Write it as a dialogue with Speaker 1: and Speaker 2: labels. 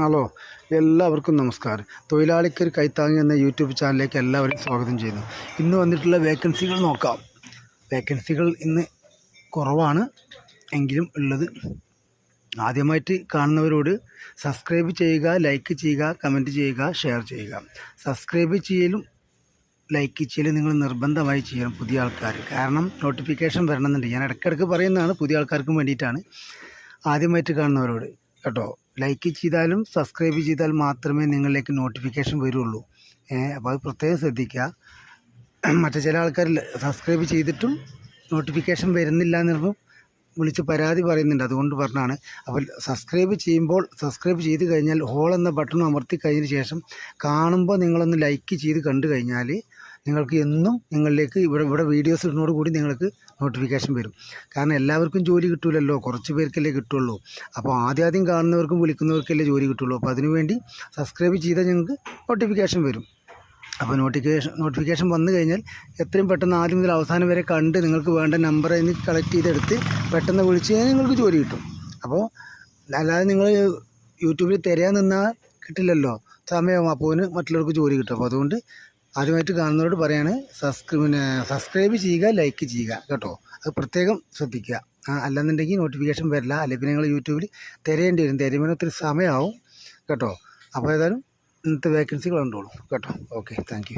Speaker 1: Hello എല്ലാവർക്കും നമസ്കാരം. തൊഴിലാളിക്കൊരു കൈത്താങ്ങി എന്ന യൂട്യൂബ് ചാനലിലേക്ക് എല്ലാവരും സ്വാഗതം ചെയ്യുന്നു. ഇന്ന് വന്നിട്ടുള്ള വേക്കൻസികൾ നോക്കാം. വേക്കൻസികൾ ഇന്ന് കുറവാണ്. എങ്കിലും ഉള്ളത് ആദ്യമായിട്ട് കാണുന്നവരോട് സബ്സ്ക്രൈബ് ചെയ്യുക ലൈക്ക് ചെയ്യുക കമന്റ് ചെയ്യുക ഷെയർ ചെയ്യുക. സബ്സ്ക്രൈബ് ചെയ്യലും ലൈക്ക് ചെയ്യലും നിങ്ങൾ നിർബന്ധമായി ചെയ്യണം പുതിയ ആൾക്കാർ കാരണം നോട്ടിഫിക്കേഷൻ വരണമെന്നുണ്ട്. ഞാൻ ഇടയ്ക്കിടയ്ക്ക് പറയുന്നതാണ് പുതിയ ആൾക്കാർക്കും വേണ്ടിയിട്ടാണ്. ആദ്യമായിട്ട് കാണുന്നവരോട്. കേട്ടോ? ലൈക്ക് ചെയ്താലും സബ്സ്ക്രൈബ് ചെയ്താൽ മാത്രമേ നിങ്ങളിലേക്ക് നോട്ടിഫിക്കേഷൻ വരുള്ളൂ. അപ്പോൾ അത് പ്രത്യേകം ശ്രദ്ധിക്കുക. മറ്റു ചില ആൾക്കാർ സബ്സ്ക്രൈബ് ചെയ്തിട്ടും നോട്ടിഫിക്കേഷൻ വരുന്നില്ല എന്ന് പറയുമ്പോൾ വിളിച്ച് പരാതി പറയുന്നുണ്ട്. അതുകൊണ്ട് പറഞ്ഞാണ്. അപ്പോൾ സബ്സ്ക്രൈബ് ചെയ്യുമ്പോൾ സബ്സ്ക്രൈബ് ചെയ്ത് കഴിഞ്ഞാൽ ഹോൾ എന്ന ബട്ടൺ അമർത്തി കഴിഞ്ഞതിന് ശേഷം കാണുമ്പോൾ നിങ്ങളൊന്ന് ലൈക്ക് ചെയ്ത് കണ്ടു കഴിഞ്ഞാൽ നിങ്ങൾക്ക് എന്നും നിങ്ങളിലേക്ക് ഇവിടെ ഇവിടെ വീഡിയോസ് ഇടുന്നതോട് കൂടി നിങ്ങൾക്ക് നോട്ടിഫിക്കേഷൻ വരും. കാരണം എല്ലാവർക്കും ജോലി കിട്ടൂലല്ലോ കുറച്ച് പേർക്കല്ലേ കിട്ടുള്ളൂ. അപ്പോൾ ആദ്യം ആദ്യം കാണുന്നവർക്കും വിളിക്കുന്നവർക്കല്ലേ ജോലി കിട്ടുള്ളൂ. അപ്പോൾ അതിനുവേണ്ടി സബ്സ്ക്രൈബ് ചെയ്താൽ ഞങ്ങൾക്ക് നോട്ടിഫിക്കേഷൻ വരും. അപ്പോൾ നോട്ടിഫിക്കേഷൻ നോട്ടിഫിക്കേഷൻ വന്നു കഴിഞ്ഞാൽ എത്രയും പെട്ടെന്ന് ആദ്യം മുതൽ അവസാനം വരെ കണ്ട് നിങ്ങൾക്ക് വേണ്ട നമ്പർ അതിന് കളക്ട് ചെയ്തെടുത്ത് പെട്ടെന്ന് വിളിച്ച് കഴിഞ്ഞാൽ നിങ്ങൾക്ക് ജോലി കിട്ടും. അപ്പോൾ അല്ലാതെ നിങ്ങൾ യൂട്യൂബിൽ തിരയാൻ നിന്നാൽ കിട്ടില്ലല്ലോ സമയം അപ്പോൾ മറ്റുള്ളവർക്ക് ജോലി കിട്ടും. അപ്പോൾ അതുകൊണ്ട് ആദ്യമായിട്ട് കാണുന്നവരോട് പറയാണ് സബ്സ്ക്രൈ പിന്നെ സബ്സ്ക്രൈബ് ചെയ്യുക ലൈക്ക് ചെയ്യുക കേട്ടോ. അത് പ്രത്യേകം ശ്രദ്ധിക്കുക. അല്ലെന്നുണ്ടെങ്കിൽ നോട്ടിഫിക്കേഷൻ വരില്ല. അല്ലെങ്കിൽ പിന്നെ നിങ്ങൾ യൂട്യൂബിൽ തിരയേണ്ടി വരും. തിരയുമ്പോൾ ഒത്തിരി സമയമാവും കേട്ടോ. അപ്പോൾ ഏതായാലും ഇന്നത്തെ വേക്കൻസികൾ ഉണ്ടോളൂ കേട്ടോ. Okay thank